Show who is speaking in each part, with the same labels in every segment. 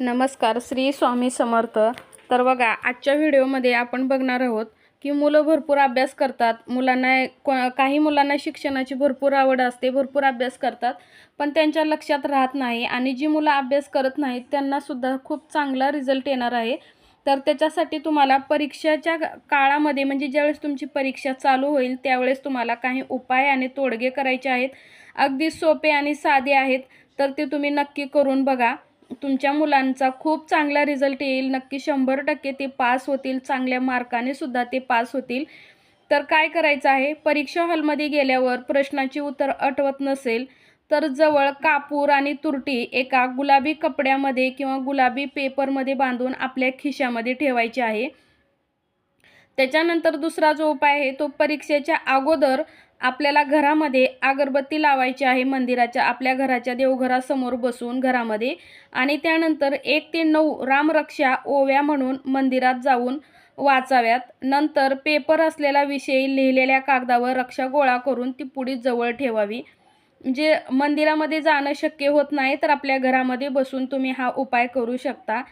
Speaker 1: नमस्कार श्री स्वामी समर्थ. तर बघा आजच्या व्हिडिओमध्ये आपण बघणार आहोत की मुलं भरपूर अभ्यास करतात. मुलांना को- काही मुलांना शिक्षणाची भरपूर आवड असते भरपूर अभ्यास करतात पण त्यांच्या लक्षात राहत नाही आणि जी मुलं अभ्यास करत नाहीत त्यांनासुद्धा खूप चांगला रिझल्ट येणार आहे. तर त्याच्यासाठी तुम्हाला परीक्षेच्या काळामध्ये म्हणजे ज्यावेळेस तुमची परीक्षा चालू होईल त्यावेळेस तुम्हाला काही उपाय आणि तोडगे करायचे आहेत. अगदी सोपे आणि साधे आहेत तर ते तुम्ही नक्की करून बघा. तुमच्या मुलांचा खूप चांगला रिझल्ट येईल. नक्की शंभर टक्के ते पास होतील. चांगल्या मार्काने सुद्धा ते पास होतील. तर काय करायचं आहे? परीक्षा हॉलमध्ये गेल्यावर प्रश्नाची उत्तर आठवत नसेल तर जवळ कापूर आणि तुरटी एका गुलाबी कपड्यामध्ये किंवा गुलाबी पेपरमध्ये बांधून आपल्या खिशामध्ये ठेवायची आहे. त्याच्यानंतर दुसरा जो उपाय आहे तो परीक्षेच्या अगोदर आपल्याला घरामध्ये अगरबत्ती लावायची आहे मंदिराच्या आपल्या घराच्या देवघरासमोर बसून घरामध्ये. आणि त्यानंतर एक ते नऊ रामरक्षा ओव्या म्हणून मंदिरात जाऊन वाचाव्यात. नंतर पेपर असलेला विषय लिहिलेल्या कागदावर रक्षा गोळा करून ती पुढी जवळ ठेवावी. जे मंदिरामध्ये जाणं शक्य होत नाही तर आपल्या घरामध्ये बसून तुम्ही हा उपाय करू शकता.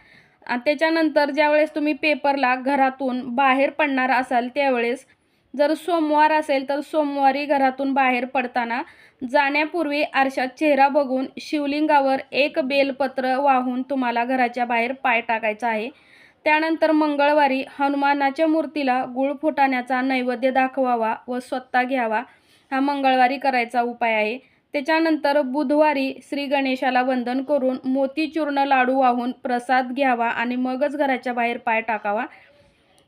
Speaker 1: त्याच्यानंतर ज्यावेळेस तुम्ही पेपरला घरातून बाहेर पडणार असाल त्यावेळेस जर सोमवार असेल तर सोमवारी घरातून बाहेर पडताना जाण्यापूर्वी आरशात चेहरा बघून शिवलिंगावर एक बेलपत्र वाहून तुम्हाला घराच्या बाहेर पाय टाकायचा आहे. त्यानंतर मंगळवारी हनुमानाच्या मूर्तीला गुळ फुटाण्याचा नैवेद्य दाखवावा व स्वतः घ्यावा हा मंगळवारी करायचा उपाय आहे. त्याच्यानंतर बुधवारी श्री गणेशाला वंदन करून मोतीचूर्ण लाडू वाहून प्रसाद घ्यावा आणि मगच घराच्या बाहेर पाय टाकावा.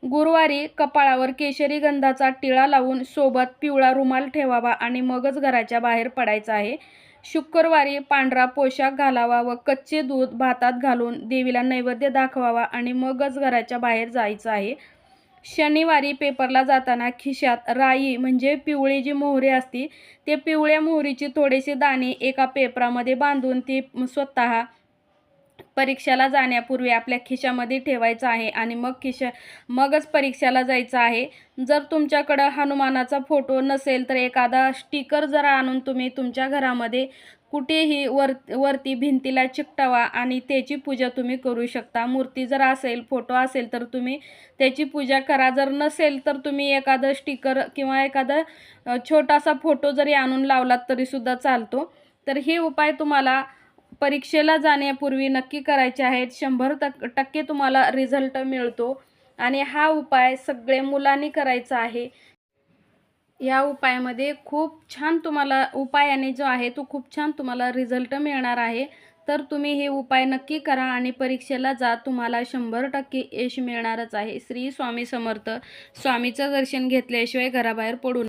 Speaker 1: गुरुवारी कपाळावर केशरी गंधाचा टिळा लावून सोबत पिवळा रुमाल ठेवावा आणि मगच घराच्या बाहेर पडायचं आहे. शुक्रवारी पांढरा पोशाख घालावा व कच्चे दूध भातात घालून देवीला नैवेद्य दाखवावा आणि मगच घराच्या बाहेर जायचं आहे. शनिवारी पेपरला जाताना खिशात राई म्हणजे पिवळी जी मोहरी असती ते पिवळ्या मोहरीची थोडेसे दाणे एका पेपरामध्ये बांधून ती स्वतः परीक्षेला जाण्यापूर्वी आपल्या खिशामध्ये ठेवायचं आहे आणि मग खिशा मगच परीक्षेला जायचं आहे. जर तुमच्याकडं हनुमानाचा फोटो नसेल तर एखादा स्टिकर जरा आणून तुम्ही तुमच्या घरामध्ये कुठेही वर वरती भिंतीला चिकटवा आणि त्याची पूजा तुम्ही करू शकता. मूर्ती जर असेल फोटो असेल तर तुम्ही त्याची पूजा करा. जर नसेल तर तुम्ही एखादं स्टिकर किंवा एखादा छोटासा फोटो जरी आणून लावलात तरीसुद्धा चालतो. तर हे उपाय तुम्हाला परीक्षेला जाण्यापूर्वी नक्की करायचे आहेत. शंभर टक टक्के तुम्हाला रिझल्ट मिळतो. आणि हा उपाय सगळे मुलांनी करायचा आहे. या उपायामध्ये खूप छान तुम्हाला उपायाने जो आहे तो खूप छान तुम्हाला रिझल्ट मिळणार आहे. तर तुम्ही हे उपाय नक्की करा आणि परीक्षेला जा. तुम्हाला शंभर टक्के यश मिळणारच आहे. श्री स्वामी समर्थ. स्वामीचं दर्शन घेतल्याशिवाय घराबाहेर पडू